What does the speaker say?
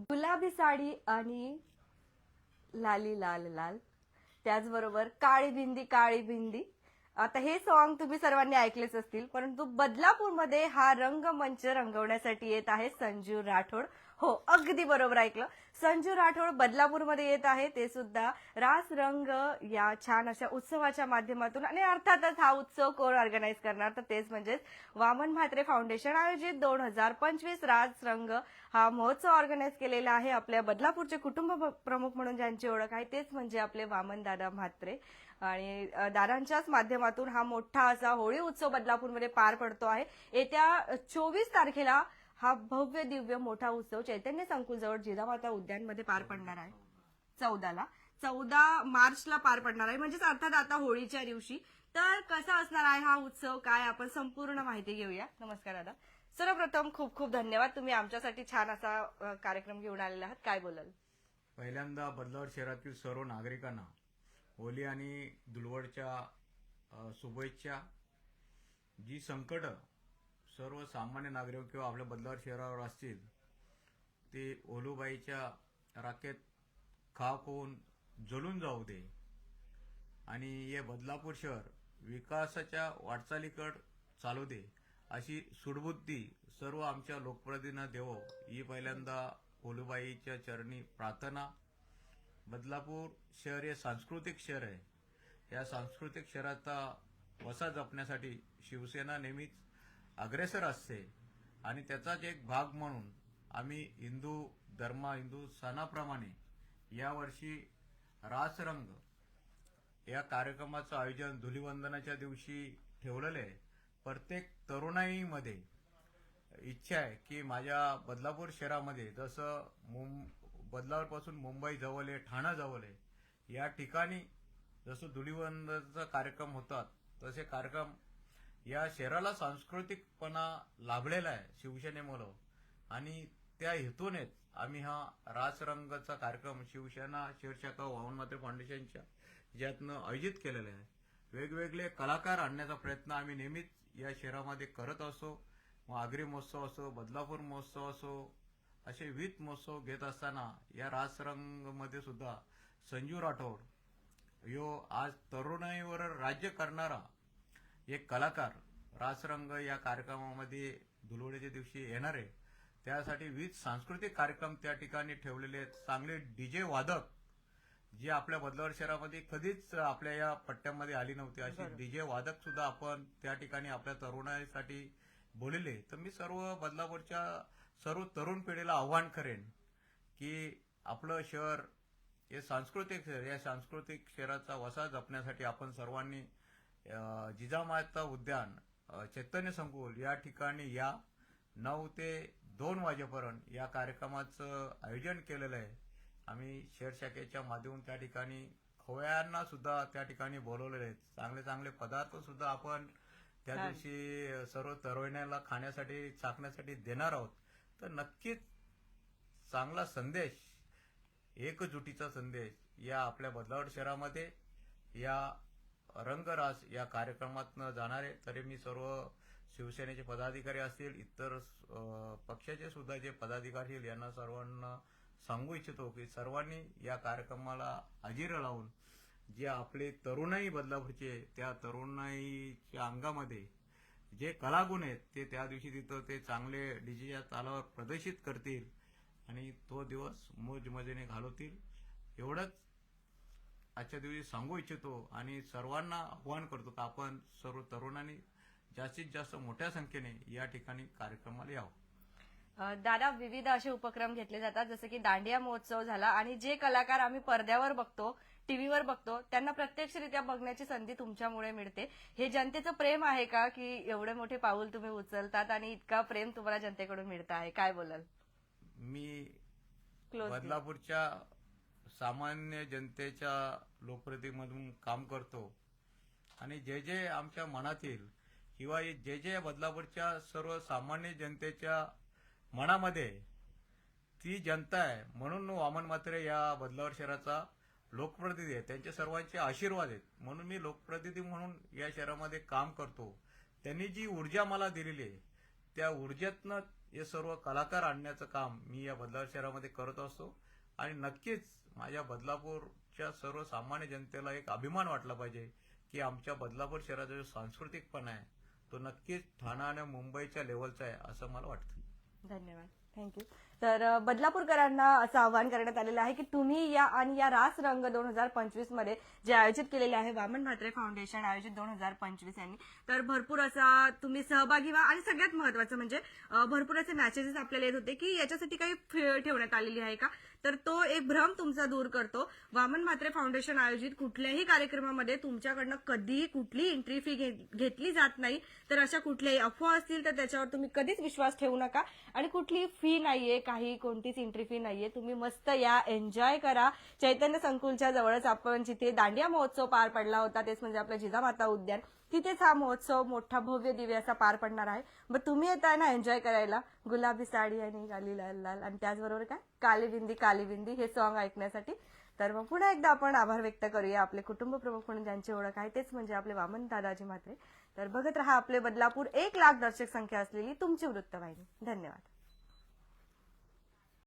गुलाबी साडी आणि लाली लाल लाल. त्याचबरोबर काळी बिंदी काळी बिंदी. आता हे सॉन्ग तुम्ही सर्वांनी ऐकलेच असतील परंतु बदलापूरमध्ये हा रंगमंच रंगवण्यासाठी येत आहे संजीव राठोड. हो अगदी बरोबर ऐकलं. संजू राठोड बदलापूरमध्ये येत आहे. ते सुद्धा रास रंग या छान अशा उत्सवाच्या माध्यमातून आणि अर्थातच हा उत्सव कोण ऑर्गनाईज करणार? तर तेच म्हणजेच वामन म्हात्रे फाउंडेशन आयोजित दोन हजार पंचवीस राज रंग हा महोत्सव ऑर्गनाईज केलेला आहे. आपल्या बदलापूरचे कुटुंब प्रमुख म्हणून ज्यांची ओळख आहे तेच म्हणजे आपले वामन दादा म्हात्रे. आणि दादांच्याच माध्यमातून हा मोठा असा होळी उत्सव बदलापूरमध्ये पार पडतो आहे. येत्या चोवीस तारखेला हा भव्य दिव्य मोठा उत्सव चैतन्य संकुलजवळ जिजामाता उद्यानमध्ये पार पडणार आहे. चौदाला. चौदा मार्चला पार पडणार आहे. म्हणजेच अर्थात आता होळीच्या दिवशी. तर कसा असणार आहे हा उत्सव? काय? आपण संपूर्ण माहिती घेऊया. नमस्कार दादा. सर्वप्रथम खूप खूप धन्यवाद. तुम्ही आमच्यासाठी छान असा कार्यक्रम घेऊन आलेला आहात. काय बोलाल? पहिल्यांदा बदलावर शहरातील सर्व नागरिकांना होली आणि धुलवडच्या अ, शुभेच्छा. जी संकट सर्व सामान्य नागरिक किंवा आपल्या बदलावर शहरावर असतील ते ओलूबाईच्या राखेत खाक होऊन जळून जाऊ दे. आणि हे बदलापूर शहर विकासाच्या वाटचालीकड चालू दे. अशी सुडबुद्धी सर्व आमच्या लोकप्रतिनिधींना देवो. ही पहिल्यांदा ओलूबाईच्या चरणी प्रार्थना. बदलापूर शहर हे सांस्कृतिक शहर आहे. या सांस्कृतिक शहराचा वसा जपण्यासाठी शिवसेना नेहमीच अग्रेसर असते आणि त्याचाच एक भाग म्हणून आम्ही हिंदू धर्मा हिंदू सणाप्रमाणे यावर्षी रासरंग या कार्यक्रमाचं आयोजन धुलिवंदनाच्या दिवशी ठेवलेलं आहे. प्रत्येक तरुणाईमध्ये इच्छा आहे की माझ्या बदलापूर शहरामध्ये जसं मुं बदलापूरपासून मुंबई जवळ आहे ठाणा जवळ आहे या ठिकाणी जसं धुलिवंदनाचा कार्यक्रम होतात तसे कार्यक्रम या शहराला सांस्कृतिकपणा लाभलेला आहे शिवसेनेमुळं. आणि त्या हेतूनेच आम्ही हा रासरंगचा कार्यक्रम शिवसेना शहरशाखा वाहनमात्र फाउंडेशनच्या ज्यातनं आयोजित केलेला आहे. वेगवेगळे कलाकार आणण्याचा प्रयत्न आम्ही नेहमीच या शहरामध्ये करत असो. मग आगरी महोत्सव असो बदलापूर महोत्सव असो असे विविध महोत्सव घेत असताना या रासरंगमध्ये सुद्धा संजू राठोड यो आज तरुणाईवर राज्य करणारा एक कलाकार रासरंग या कार्यक्रमामध्ये धुलवडीच्या दिवशी येणार आहे. त्यासाठी विविध सांस्कृतिक कार्यक्रम त्या ठिकाणी ठेवलेले आहेत. चांगले डीजे वादक जे आपल्या बदलावर शहरामध्ये कधीच आपल्या या पट्ट्यामध्ये आली नव्हती. अशी डीजे वादक सुद्धा आपण त्या ठिकाणी आपल्या तरुणाईसाठी बोलले. तर मी सर्व बदलापूरच्या सर्व तरुण पिढीला आव्हान करेन की आपलं शहर हे सांस्कृतिक शहर या सांस्कृतिक शहराचा वसा जपण्यासाठी आपण सर्वांनी जिजामाता उद्यान चैतन्य संकुल या ठिकाणी या नऊ ते दोन वाजेपर्यंत या कार्यक्रमाचं आयोजन केलेलं आहे. आम्ही शहर शाखेच्या माध्यमातून त्या ठिकाणी खवयांना सुद्धा त्या ठिकाणी बोलवलेले आहेत चांगले चांगले पदार्थ सुद्धा आपण त्या. दिवशी सर्व तरुणाला खाण्यासाठी चाकण्यासाठी देणार आहोत. तर नक्कीच चांगला संदेश एकजुटीचा संदेश या आपल्या बदलावड शहरामध्ये या रंगरास या कार्यक्रमातनं जाणारे तरी मी सर्व शिवसेनेचे पदाधिकारी असतील इतर पक्षाचे सुद्धा जे पदाधिकारी असतील यांना सर्वांना सांगू इच्छितो की सर्वांनी या कार्यक्रमाला हजेरी लावून जे आपले तरुणाई बदलापूरचे त्या तरुणाईच्या अंगामध्ये जे कलागुण आहेत ते त्या दिवशी तिथं ते चांगले डीजेच्या तालावर प्रदर्शित करतील आणि तो दिवस मोज मजेने घालवतील. एवढंच आजच्या दिवशी सांगू इच्छितो आणि सर्वांना आव्हान करतो की आपण सर्व तरुणांनी जास्तीत जास्त मोठ्या संख्येने या ठिकाणी कार्यक्रमाला यावं. दादा विविध असे उपक्रम घेतले जातात जसं की दांडिया महोत्सव झाला आणि जे कलाकार आम्ही पडद्यावर बघतो टीव्हीवर बघतो त्यांना प्रत्यक्षरित्या बघण्याची संधी तुमच्यामुळे मिळते. हे जनतेचं प्रेम आहे का की एवढे मोठे पाऊल तुम्ही उचलतात आणि इतका प्रेम तुम्हाला जनतेकडून मिळत आहे? काय बोलाल? मी बदलापूरच्या सामान्य जनतेच्या लोकप्रतिनिधीमधून काम करतो. आणि जे जे आमच्या मनातील किंवा जे जे बदलापूरच्या सर्व सामान्य जनतेच्या मनामध्ये ती जनता आहे म्हणून वामन मात्रे या बदलावर शहराचा लोकप्रतिनिधी आहे. त्यांचे सर्वांचे आशीर्वाद आहेत. म्हणून मी लोकप्रतिनिधी म्हणून या शहरामध्ये काम करतो. त्यांनी जी ऊर्जा मला दिलेली आहे त्या ऊर्जेतनं हे सर्व कलाकार आणण्याचं काम मी या बदलावर शहरामध्ये करत असतो. आणि नक्कीच माझ्या बदलापूरच्या सर्वसामान्य जनतेला एक अभिमान वाटला पाहिजे की आमच्या बदलापूर शहराचा जो सांस्कृतिकपणा आहे तो नक्कीच ठाणा आणि मुंबईच्या लेवलचा आहे असं मला वाटतं. धन्यवाद. थँक्यू तर बदलापूरकरांना असं आवाहन करण्यात आलेलं आहे की तुम्ही या आणि या रास रंग दोन हजार पंचवीसमध्ये जे आयोजित केलेले आहे वामन म्हात्रे फाउंडेशन आयोजित दोन हजार पंचवीस यांनी तर भरपूर असा तुम्ही सहभागी व्हा आणि सगळ्यात महत्वाचं म्हणजे भरपूर असे मॅसेजेस आपल्याला येत होते की याच्यासाठी काही फे- ठेवण्यात आलेली आहे का? तर तो एक भ्रम तुमचा दूर करतो. वामन म्हात्रे फाउंडेशन आयोजित कुठल्याही कार्यक्रमामध्ये तुमच्याकडनं कधीही कुठलीही एंट्री फी घेतली जात नाही. तर अशा कुठल्याही अफवा असतील तर त्याच्यावर तुम्ही कधीच विश्वास ठेवू नका. आणि कुठलीही फी फी नाहीये काही कोणतीच एंट्री फी नाहीये. तुम्ही मस्त या एन्जॉय करा. चैतन्य संकुलच्या जवळच आपण जिथे दांडिया महोत्सव पार पडला होता तेच म्हणजे आपलं जिजामाता उद्यान. तिथेच हा महोत्सव मोठा भव्य दिव्य असा पार पडणार आहे. मग तुम्ही येताय ना एन्जॉय करायला? गुलाबी साडी आणि गाली लाल लाल. आणि त्याचबरोबर काय? काली बिंदी काली बिंदी हे सॉन्ग ऐकण्यासाठी. तर मग पुन्हा एकदा आपण आभार व्यक्त करूया. आपले कुटुंब प्रमुख म्हणून ज्यांची ओळख आहे तेच म्हणजे आपले वामन दादाजी म्हात्रे. तर बघत रहा आपले बदलापूर. एक लाख दर्शक संख्या असलेली तुमची वृत्तवाहिनी. धन्यवाद.